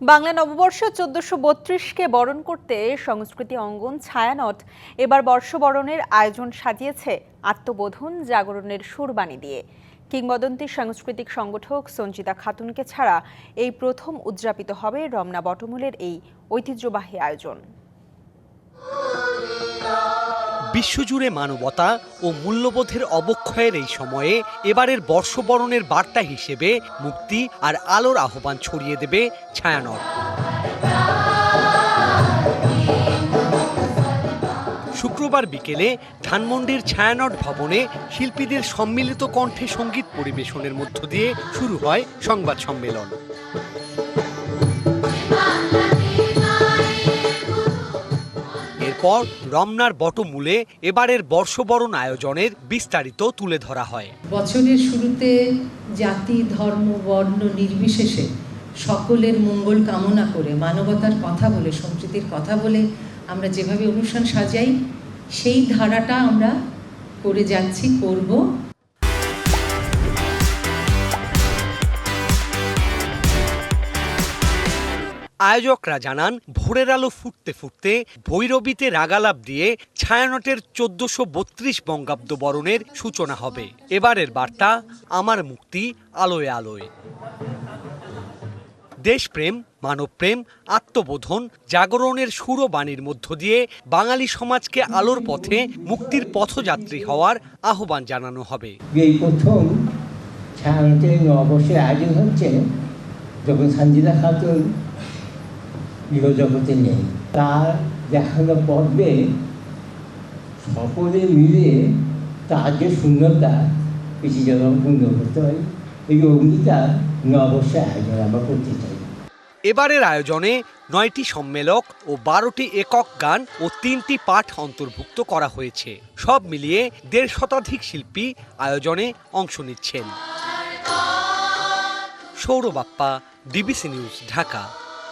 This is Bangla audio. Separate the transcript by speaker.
Speaker 1: বাংলা নববর্ষ চোদ্দশো বত্রিশকে বরণ করতে সংস্কৃতি অঙ্গন ছায়ানট এবার বর্ষবরণের আয়োজন সাজিয়েছে আত্মবোধন জাগরণের সুরবাণী দিয়ে। কিংবদন্তি সাংস্কৃতিক সংগঠক সঞ্জিতা খাতুনকে ছাড়া এই প্রথম উদযাপিত হবে রমনা বটমূলের এই ঐতিহ্যবাহী আয়োজন।
Speaker 2: বিশ্বজুড়ে মানবতা ও মূল্যবোধের অবক্ষয়ের এই সময়ে এবারের বর্ষবরণের বার্তা হিসেবে মুক্তি আর আলোর আহ্বান ছড়িয়ে দেবে ছায়ানট। শুক্রবার বিকেলে ধানমন্ডির ছায়ানট ভবনে শিল্পীদের সম্মিলিত কণ্ঠে সংগীত পরিবেশনের মধ্য দিয়ে শুরু হয় সংবাদ সম্মেলন। এরপর রমনার বটমূলে এবারের বর্ষবরণ আয়োজনের বিস্তারিত তুলে ধরা হয়।
Speaker 3: বছরের শুরুতে জাতি, ধর্ম, বর্ণ নির্বিশেষে সকলের মঙ্গল কামনা করে, মানবতার কথা বলে সংস্কৃতির কথা বলে আমরা যেভাবে অনুষ্ঠান সাজাই, সেই ধারাটা আমরা করে যাচ্ছি, করব।
Speaker 2: আয়োজকরা জানান, ভোরের আলো ফুটতে ফুটতে ভৈরবীতে রাগালাপ দিয়ে ছায়ানটের চোদ্দশো বত্রিশ বঙ্গাব্দ বরণের সূচনা হবে। এবারের বার্তা, আমার মুক্তি আলোয় আলোয়। দেশপ্রেম, মানবপ্রেম, আত্মবোধন, জাগরণের সুরবাণীর মধ্য দিয়ে বাঙালি সমাজকে আলোর পথে মুক্তির পথযাত্রী হওয়ার আহ্বান জানানো হবে।
Speaker 4: এই প্রথম ছায়ানটের নববর্ষের আয়োজন হচ্ছে যখন সঞ্জিতা খাতুন গৃহজগতে নেই। তার দেখানো পর্বে সকলে মিলে তার যে শূন্যতা কিছু যেন পূর্ণ করতে হয়। এই অঙ্গীকার নববর্ষের আয়োজন আমরা করতে চাই।
Speaker 2: এবারের আয়োজনে নয়টি সম্মেলক ও বারোটি একক গান ও তিনটি পাঠ অন্তর্ভুক্ত করা হয়েছে। সব মিলিয়ে দেড় শতাধিক শিল্পী আয়োজনে অংশ নিচ্ছেন। Sourav Bappa DBC News, Dhaka.